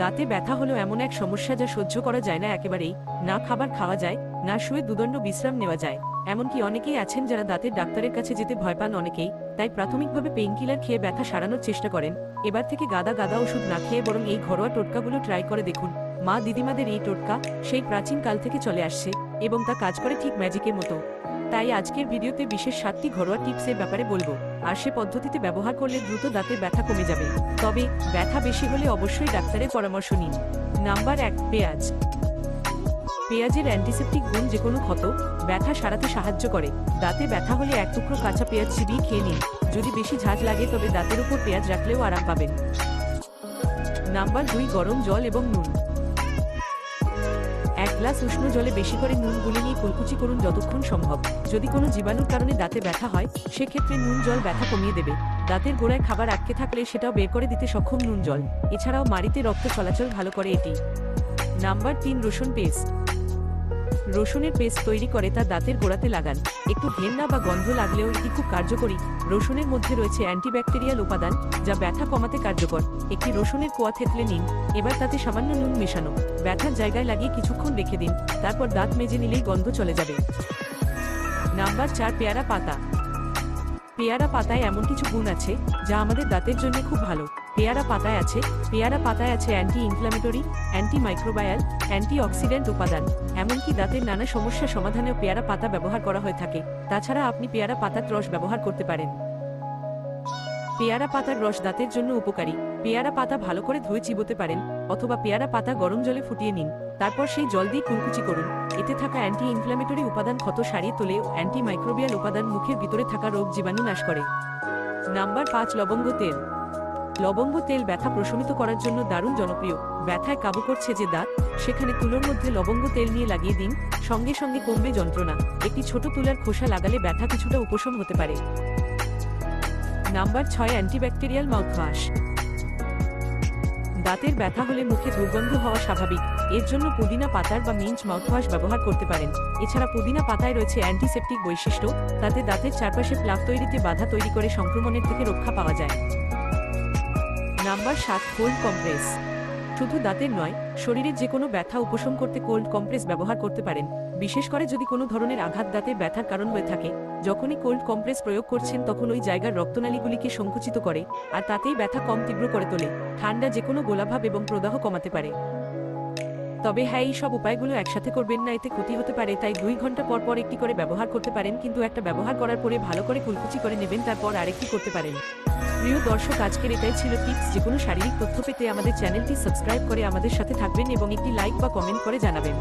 দাঁতে ব্যথা হলো এমন এক সমস্যা যা সহ্য করা যায় না একেবারেই। না খাবার খাওয়া যায়, না শুয়ে দুদণ্ড বিশ্রাম নেওয়া যায়। এমনকি অনেকেই আছেন যারা দাঁতের ডাক্তারের কাছে যেতে ভয় পান অনেকেই, তাই প্রাথমিকভাবে পেইনকিলার খেয়ে ব্যথা সারানোর চেষ্টা করেন। এবার থেকে গাদা গাদা ওষুধ না খেয়ে বরং এই ঘরোয়া টোটকাগুলো ট্রাই করে দেখুন। মা দিদিমাদের এই টোটকা সেই প্রাচীন কাল থেকে চলে আসছে এবং তা কাজ করে ঠিক ম্যাজিকের মতো। তাই আজকের ভিডিওতে বিশেষ সাতটি ঘরোয়া টিপসের ব্যাপারে বলব। আর সে পদ্ধতিতে ব্যবহার করলে দ্রুত দাঁতের ব্যথা কমে যাবে। তবে ব্যথা বেশি হলে অবশ্যই ডাক্তারের পরামর্শ নিন। নাম্বার এক, পেঁয়াজ। পেঁয়াজের অ্যান্টিসেপটিক গুণ যে কোনো ক্ষত, ব্যথা সারাতে সাহায্য করে। দাঁতে ব্যথা হলে এক টুকরো কাঁচা পেঁয়াজ চিবিয়ে খেয়ে নিন। যদি বেশি ঝাঁজ লাগে, তবে দাঁতের উপর পেঁয়াজ রাখলেও আরাম পাবেন। নাম্বার দুই, গরম জল এবং নুন। এক গ্লাস উষ্ণ জলে বেশি করে নুন গুলে নিয়ে কুলকুচি করুন যতক্ষণ সম্ভব। যদি কোনো জীবাণুর কারণে দাঁতে ব্যথা হয়, সেক্ষেত্রে নুন জল ব্যথা কমিয়ে দেবে। দাঁতের গোড়ায় খাবার আটকে থাকলে সেটাও বের করে দিতে সক্ষম নুন জল। এছাড়াও মাড়িতে রক্ত চলাচল ভালো করে এটি। নাম্বার তিন, রসুন পেস্ট। রসুনের পেস্ট তৈরি করে তা দাঁতের গোড়াতে লাগান। একটু ঘেন্না বা গন্ধ লাগলেও এটি খুব কার্যকরী। রসুনের মধ্যে রয়েছে অ্যান্টিব্যাকটেরিয়াল উপাদান, যা ব্যথা কমাতে কার্যকর। একটি রসুনের কোয়া থেতলে নিন, এবার তাতে সামান্য নুন মেশানো। ব্যথার জায়গায় লাগিয়ে কিছুক্ষণ রেখে দিন, তারপর দাঁত মেজে নিলেই গন্ধ চলে যাবে। নাম্বার চার, পেয়ারা পাতা। পেয়ারা পাতায় এমন কিছু গুণ আছে, যা আমাদের দাঁতের জন্য খুব ভালো। পেয়ারা পাতায় আছে, পেয়ারা পাতায় আছে anti inflammatory anti microbial anti oxidant উপাদান। এমনকি দাঁতের নানা সমস্যা সমাধানেও পেয়ারা পাতা ব্যবহার করা হয়ে থাকে। তাছাড়া আপনি পেয়ারা পাতার রস ব্যবহার করতে পারেন। পেয়ারা পাতার রস দাঁতের জন্য উপকারী। পেয়ারা পাতা ভালো করে ধুয়ে চিবোতে পারেন, অথবা পেয়ারা পাতা গরম জলে ফুটিয়ে নিন। তারপর সেই জল দিয়ে কুলকুচি করুন। এতে থাকা অ্যান্টি ইনফ্ল্যামেটরি উপাদান ক্ষত সারিয়ে তোলে ও অ্যান্টি মাইক্রোবিয়াল উপাদান মুখের ভিতরে থাকা রোগ জীবাণু নাশ করে। নাম্বার পাঁচ, লবঙ্গ তেল। লবঙ্গ তেল ব্যথা প্রশমিত করার জন্য দারুণ জনপ্রিয়। ব্যথায় কাবু করছে যে দাঁত, সেখানে তুলোর মধ্যে লবঙ্গ তেল নিয়ে লাগিয়ে দিন, সঙ্গে সঙ্গে কমবে যন্ত্রণা। একটি ছোট তুলার খোসা লাগালে ব্যথা কিছুটা উপশম হতে পারে। নাম্বার ছয়, অ্যান্টিব্যাকটেরিয়াল মাউথওয়াশ। দাঁতের ব্যথা হলে মুখে দুর্গন্ধ হওয়া স্বাভাবিক। এর জন্য পুদিনা পাতার বা মিঞ্চ মাউথওয়াশ ব্যবহার করতে পারেন। এছাড়া পুদিনা পাতায় রয়েছে অ্যান্টিসেপটিক বৈশিষ্ট্য, তাতে দাঁতের চারপাশে প্লাক তৈরিতে বাধা তৈরি করে সংক্রমণের থেকে রক্ষা পাওয়া যায়। নাম্বার সাত কোল্ড কম্প্রেস শুধু দাঁতের নয় শরীরের যে কোনো ব্যথা উপশম করতে কোল্ড কম্প্রেস ব্যবহার করতে পারেন। বিশেষ করে যদি কোনো ধরনের আঘাত দাঁতের ব্যথার কারণ হয়ে থাকে, যখনই কোল্ড কম্প্রেস প্রয়োগ করছেন তখন ওই জায়গার রক্তনালীগুলিকে সংকুচিত করে আর তাতেই ব্যথা কম তীব্র করে তোলে। ঠান্ডা যে কোনো গোলাভাব এবং প্রদাহ কমাতে পারে। তবে হ্যাঁ এই সব উপায়গুলো একসাথে করবেন না, এতে ক্ষতি হতে পারে। তাই দুই ঘণ্টা পর পর একটি করে ব্যবহার করতে পারেন, কিন্তু একটা ব্যবহার করার পরে ভালো করে কুলকুচি করে নেবেন, তারপর আরেকটি করতে পারেন। প্রিয় দর্শক, আজকের এটাই ছিল টিপস যে কোনো শারীরিক তথ্য পেতে আমাদের চ্যানেলটি সাবস্ক্রাইব করে আমাদের সাথে থাকবেন এবং একটি লাইক বা কমেন্ট করে জানাবেন।